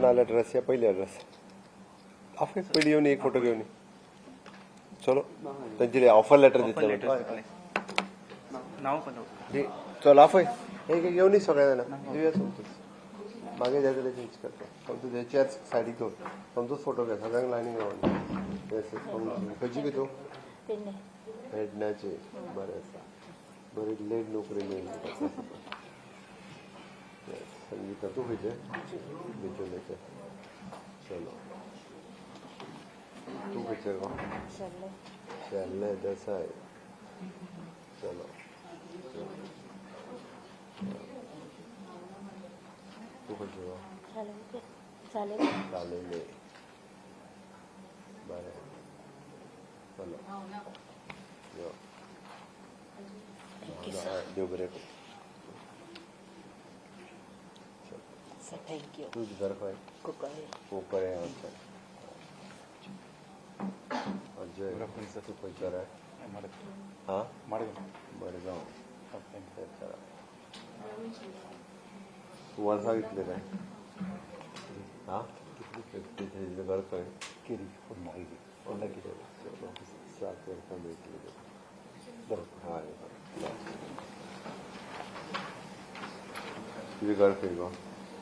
नाल्या ड्रेस या पहिले ड्रेस आपण पहिले येऊन एक फोटो घेऊन ये. चलो. त्यांची ऑफर लेटर दिसलं नाव पण हे चल ऑफ आहे हे घे, घेऊन ये सगळ्यांना. देऊया समजूच मागे द्यायचं चेंज करतो समजू त्याच्याच साईडीक घेऊन. समजूच फोटो घ्या. सगळ्यांना लाईनिंग राहून खंयची घेतो? पेडणे हेडण्याचे बरें आसा बरी लेट नोकरी मेळ्ळी संगीता तूं खंयचे बिचोलेचे चलो तूं शर्ले शेल्ले देसाय चलो तूं गो चालेल चालेल बरें चलो देव बरें सर थँक्यू तूं भितर खंय कुकळे कोकळे आमचे. अजय तूं खंयचो रे हा? मडगांव तेंचरा. तूं वर्सां कितले रे हा? कितली तेजें घर खंय किरी व्हडलें कितें चलो, सात वर्सां मेळटली हय तुजें घर खंय गो.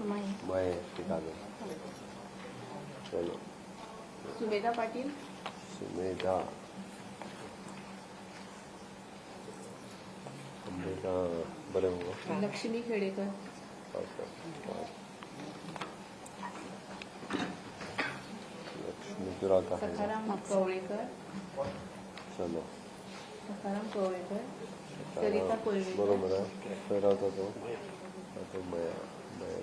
शिकागो चलो. सुमेधा पाटील? सुमेधा बरें लक्ष्मी खेडेकर. लक्ष्मी रावता सखाराम कवळेकर. चलो. सखाराम कवळेकर. सरिता कोळवेकर. बरोबर आहे. रावता तो. आता मया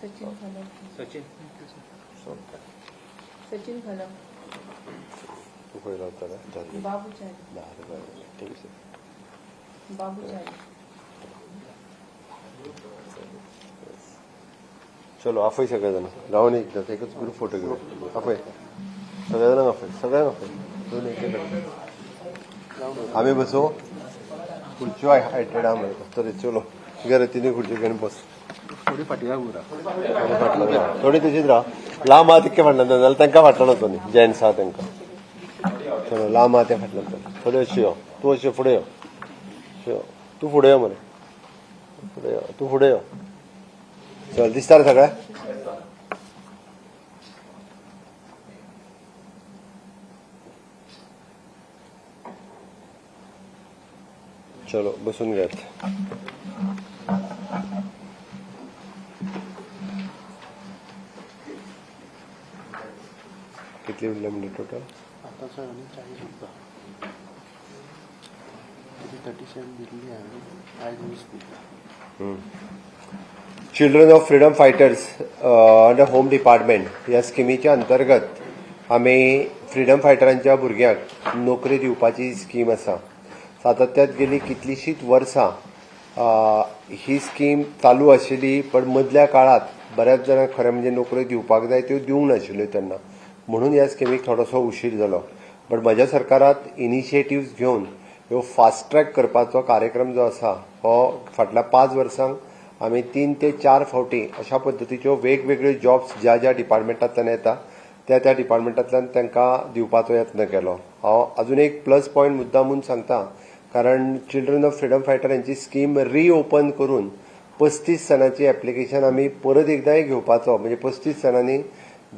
सचिन खलम सचिन ओके सचिन खलम तू खंय रावता रे जाल्ली बाबूचारी धा रुपया ठीक आहे बाबूचारी चलो आफय सगळे जाण रावन एकदां एकच ग्रुप फोटो घेऊ आफय सगळ्या जाणांक आफय सगळ्यांक आफय दोन एक एक आम्ही बसू खुर्च्यो हायटेड मरे तरी चलो घरा तिन्ही खुर्च्यो घेवन बस. थोडी फाटी उरा थोडी तशीच राहा. लांब आहा तितके फाटल्यान जाल्यार तांकां फाटल्यान वचो न्ही जेंट्स आहा तांकां चलो लांब आहा फाटल्यान चल थोड्यो अशी यो तूं अशी फुडें यो अशी यो तूं फुडें यो मरे फुडें यो तूं फुडें यो चल दिसता रे सगळ्या? चलो बसून घेत कितली उरल्या म्हणजे टोटल आता सगळ्यांनी चाळीस किती थर्टी सेवन दिल्ली आहे. वीस children of freedom fighters under home department ह्या स्किमीच्या अंतर्गत आमी फ्रीडम फायटरांच्या भुरग्यांक नोकरी दिवपाची स्कीम आसा सातत्यात गेली कितलीशींच वर्सां ही स्कीम चालू आशिल्ली पण मदल्या काळात बऱ्याच जाणांक खरें म्हणजे नोकऱ्यो दिवपाक जाय त्यो दिवंक नाशिल्ल्यो तेन्ना म्हणून ह्या स्किमीक थोडोसो उशीर जालो बट म्हज्या सरकारात इनिशिएटिव्स घेवन ह्यो फास्ट ट्रॅक करपाचो कार्यक्रम जो आसा हो फाटल्या पांच वर्सांक आमी तीन ते चार फावटी अशा पद्दतीच्यो वेगवेगळ्यो जॉब्स ज्या ज्या डिपार्टमेंटांतल्यान येता त्या त्या डिपार्टमेंटांतल्यान तांकां दिवपाचो यत्न केलो. हांव अजून एक प्लस पॉयंट मुद्दामून सांगता कारण चिल्ड्रन ऑफ फ्रीडम फायटर यांची स्कीम रिओपन करून पस्तीस सणांची एप्लिकेशन आमी परत एकदांय घेवपाचो म्हणजे पस्तीस सणांनी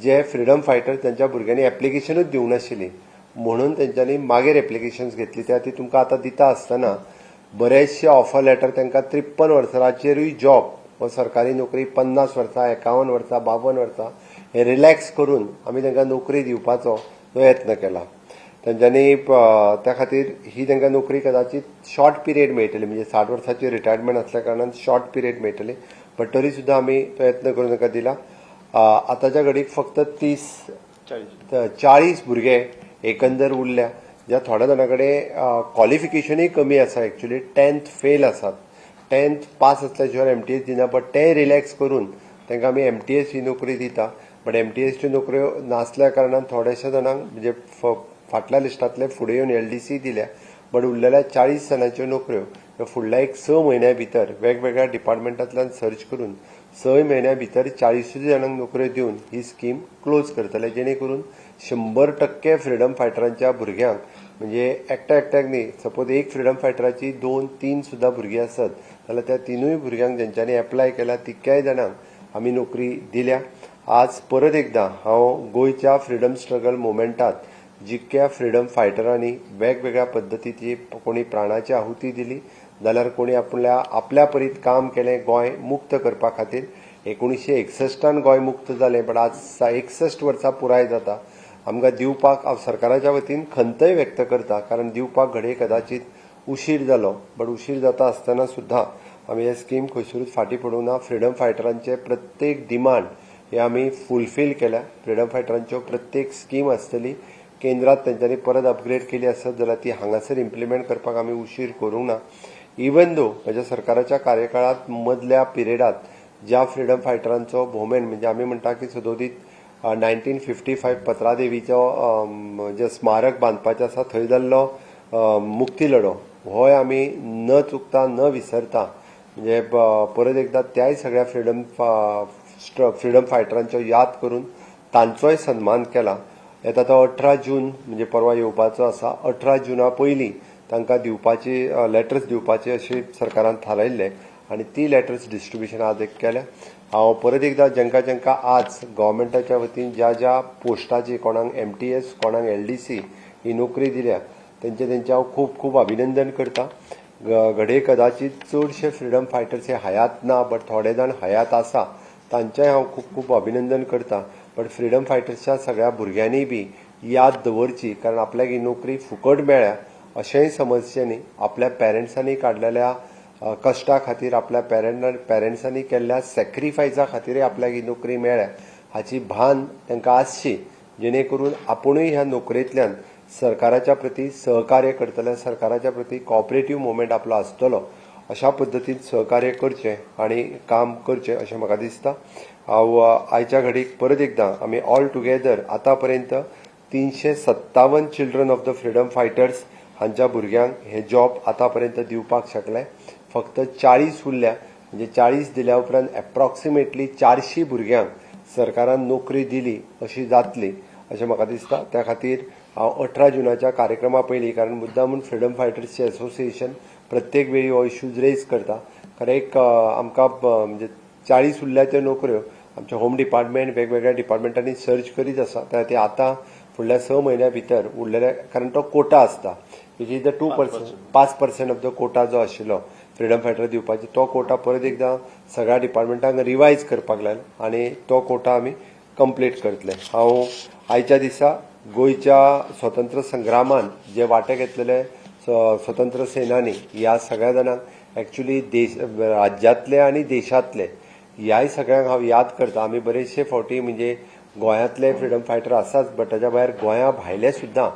जे फ्रीडम फायटर त्यांच्या भुरग्यांनी एप्लिकेशनूच दिवंक नाशिल्ली म्हणून तेंच्यांनी मागीर एप्लिकेशन्स घेतली. त्या ती तुमकां आतां दिता आसतना बरेचशे ऑफर लेटर तांकां त्रिप्पन वर्सांचेरूय जॉब व सरकारी नोकरी पन्नास वर्सां एकावन्न वर्सां बावन वर्सां हे रिलॅक्स करून आमी तांकां नोकरी दिवपाचो यत्न केला. तेंच्यांनी त्या खातीर ही तांकां नोकरी कदाचित शॉर्ट पिरियड मेळटली. म्हणजे साठ वर्सांची रिटायरमेंट असल्या कारणान शॉर्ट पिरियड मेळटली. बट तरी सुद्दां आमी तो यत्न करून तांकां दिला. आतांच्या घडीक फक्त तीस चाळीस. भुरगे एकंदर उरल्या. ज्या थोड्या जाणां कडेन क्वॉलिफिकेशनूय कमी आसा एक्चुली टेन्थ फेल आसात टेन्थ पास असल्या शिवाय एम टी एस दिना. बट ते रिलॅक्स करून तांकां आमी एम टी एस ही नोकरी दिता. बट एम टी एसच्यो नोकऱ्यो नासल्या कारणान थोड्याशा जाणांक म्हणजे फाटल्या लिस्टांतले फुडें येवन एल डी सी दिल्या बट उरलेल्या चाळीस जाणांच्यो नोकऱ्यो ह्यो फुडल्या एक स म्हयन्या भितर वेगवेगळ्या डिपार्टमेंटांतल्यान सर्च करून स म्हयन्या भितर चाळीसूय जाणांक नोकऱ्यो दिवन ही स्कीम क्लोज करतले जेणे करून शंबर टक्के फ्रिडम फायटरांच्या भुरग्यांक म्हणजे एकट्या एकट्याक न्ही सपोज एक फ्रिडम फायटराची दोन तीन सुद्दां भुरगीं आसत जाल्यार त्या तिनूय भुरग्यांक जेंच्यांनी एप्लाय केला तितक्याय जाणांक आमी नोकरी दिल्या. आज परत एकदां हांव गोंयच्या फ्रिडम स्ट्रगल मुवमेंटात जितक्या फ्रिडम फायटरांनी वेगवेगळ्या पद्दतीची कोणी प्राणाची आहुती दिली जाल्यार कोणी आपल्या आपल्या परीत काम केलें गोंय मुक्त करपा खातीर एकोणीशे एकसश्टान गोंय मुक्त जालें पण आज सा- एकसश्ट वर्सां पुराय जाता. आमकां दिवपाक हांव सरकाराच्या वतीन खंतय व्यक्त करता कारण दिवपाक घडये कदाचित उशीर जालो बट उशीर जाता आसतना सुद्दां आमी हे स्कीम खंयसरूच फाटीं पडूंक ना फ्रिडम फायटरांचे प्रत्येक डिमांड हे आमी फुलफील केल्या. फ्रिडम फायटरांच्यो प्रत्येक स्कीम आसतली केंद्रात त्यांच्यानी परत अपग्रेड केली आसत जाल्यार ती हांगासर इम्प्लिमेंट करपाक आमी उशीर करूंक ना. इवन दो म्हज्या सरकाराच्या कार्यकाळांत मदल्या पिरियडात ज्या फ्रिडम फायटरांचो भोमेन म्हणजे आमी म्हणटा की सदोदीत नायन्टीन फिफ्टी फायव्ह पत्रादेवीचो जे स्मारक बांदपाचें आसा थंय जाल्लो मुक्ती लढो होय आमी न चुकता न विसरता म्हणजे परत एकदा त्याय सगळ्या फ्रिडम फा- फ्रिडम फायटरांचो याद करून तांचोय सन्मान केला. येता तो अठरा जून म्हणजे परवा येवपाचो आसा अठरा जुना पयलीं तांकां दिवपाची लेटर्स दिवपाचे अशें सरकारान थारायल्ले आनी ती लेटर्स डिस्ट्रिब्युशन आज एक केल्या. हांव परत एकदां जेंका जेंका आज गव्हर्मेंटाच्या वतीन ज्या ज्या पोस्टाची कोणाक एम टी एस कोणाक एल डी सी ही नोकरी दिल्या तेंचे तेंचे हांव खूब खूब अभिनंदन करता. ग- घडये कदाचित चडशे फ्रिडम फायटर्स हे हयात ना बट थोडे जाण हयात आसा तांचेय हांव खूब खूब अभिनंदन करतां. बट फ्रिडम फायटर्सच्या सगळ्या भुरग्यांनी बी याद दवरची कारण आपल्याक ही नोकरी फुकट मेळ्ळ्या अशेंय समजचें न्ही आपल्या पेरंट्सांनी काडलेल्या कष्टा कश्टा खातीर आपल्या पेरंट पेरंट्सांनी केल्ल्या सॅक्रिफायसा खातीरय आपल्याक ही नोकरी मेळ्ळ्या हाची भान तांकां आसची जेणे करून आपुणूय ह्या नोकरेंतल्यान सरकाराच्या प्रती सहकार्य करतले सरकाराच्या प्रती कॉपरेटीव मुवमेंट आपलो आसतलो अशा पद्दतीन सहकार्य करचें आनी काम करचें अशें म्हाका दिसता. हांव आयच्या घडीक परत एकदां आमी ऑल टुगेदर आतां पर्यंत तीनशे सत्तावन children of the freedom fighters हांच्या भुरग्यांक हे जॉब आतां पर्यंत दिवपाक शकले. फक्त चाळीस उरल्या म्हणजे चाळीस दिल्या उपरांत एप्रॉक्सिमेटली चारशीं भुरग्यांक सरकारान नोकरी दिली अशी जातली अशें म्हाका दिसता. त्या खातीर हांव अठरा जुनाच्या कार्यक्रमा पयलीं कारण मुद्दामून फ्रिडम फायटर्सचे असोसिएशन प्रत्येक वेळी हो इश्यूज रेज करता. कारण एक आमकां म्हणजे चाळीस उरल्याच्यो नोकऱ्यो आमच्या होम डिपार्टमेंट वेगवेगळ्या डिपार्टमेंटांनी सर्च करीत आसा. त्या खातीर आतां फुडल्या स म्हयन्या भितर उरलेले कारण तो कोटा आसता which is the two percent पांच पर्सेंट ऑफ द कोटा जो आशिल्लो फ्रिडम फायटर दिवपाची तो कोटा परत एकदां सगळ्या डिपार्टमेंटांक रिवायज करपाक लायला आनी तो कोटा आमी कंप्लीट करतले. हांव आयच्या दिसा गोंयच्या स्वतंत्र संग्रामान जे वांटे घेतलेले स्वतंत्र सेनानी ह्या सगळ्या जाणांक एक्चुली देश राज्यांतले आनी देशांतले ह्याय सगळ्यांक हांव याद करता. आमी बरेचशे फावटी म्हणजे गोंयांतले फ्रिडम फायटर आसाच बट ताच्या भायर गोंया भायले सुद्दां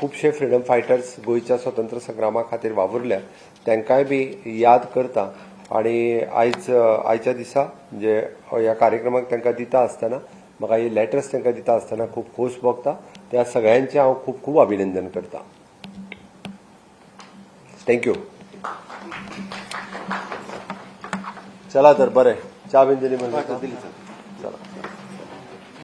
खुबशे फ्रिडम फायटर्स गोंयच्या स्वतंत्र संग्रामा खातीर वावुरल्या. तांकांय बी याद करता. आनी आयज आयच्या दिसा म्हणजे ह्या कार्यक्रमाक तांकां दिता आसतना म्हाका ही लेटर्स तांकां दिता आसतना खूब खोस भोगता त्या सगळ्यांचें हांव खूब खूब अभिनंदन करता. थँक्यू चला तर बरें च्या बीन दिली म्हणजे